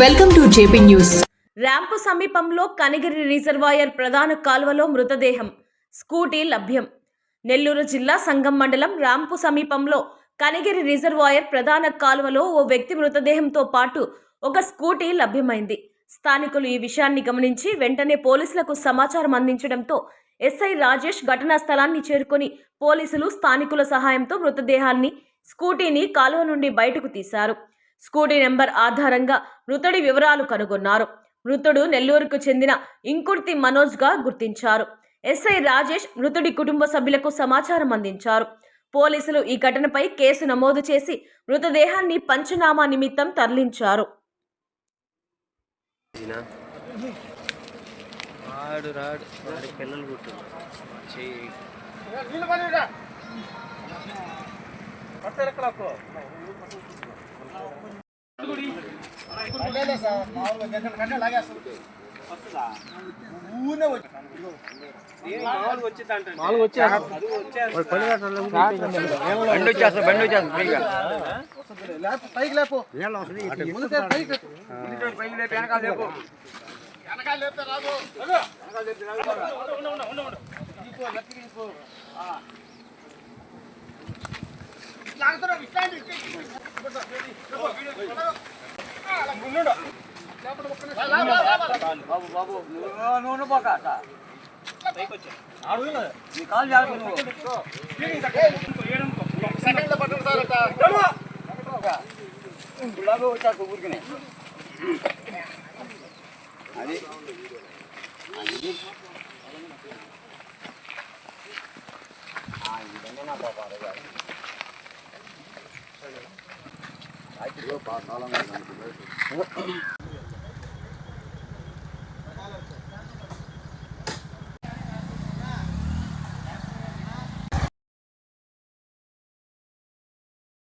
Welcome to JP news. Ramp సమీపంలో Kanigiri reservoir ప్రధాన కాలువలో మృతదేహం. స్కూటీ లభ్యం. నెల్లూరు జిల్లా సంగం మండలం ర్యాంపు సమీపంలో కనిగిరి రిజర్వాయర్ ప్రధాన కాలువలో ఓ వ్యక్తి మృతదేహంతో పాటు ఒక స్కూటీ లభ్యమైంది. స్థానికులు ఈ విషయాన్ని గమనించి వెంటనే పోలీసులకు సమాచారం అందించడంతో ఎస్ఐ రాజేష్ ఘటనా స్థలాన్ని చేరుకొని పోలీసులు స్థానికుల సహాయంతో మృతదేహాన్ని స్కూటీని కాలువ నుండి బయటకు తీశారు. స్కూటీ నెంబర్ ఆధారంగా మృతుడి వివరాలు కనుగొన్నారు. మృతుడు నెల్లూరుకు చెందిన ఇంకుర్తి మనోజ్గా గుర్తించారు. ఎస్ఐ రాజేష్ మృతుడి కుటుంబ సభ్యులకు సమాచారం అందించారు. పోలీసులు ఈ ఘటనపై కేసు నమోదు చేసి మృతదేహాన్ని పంచనామా నిమిత్తం తరలించారు. రాడు రాడు. పిల్లలు బండి వచ్చేస్తా బండి వచ్చేస్తా పైగా పైకి లేపు పైకి పైకి లేపి వెనకాల లేపు. బాబు బాబు నువ్వు పోక నీ కాలు జాగ్రత్త గులాబీ వచ్చాక ఊరికనే అది అది ఆ విధంగా నా పాప అడగాలి బాగా కాలం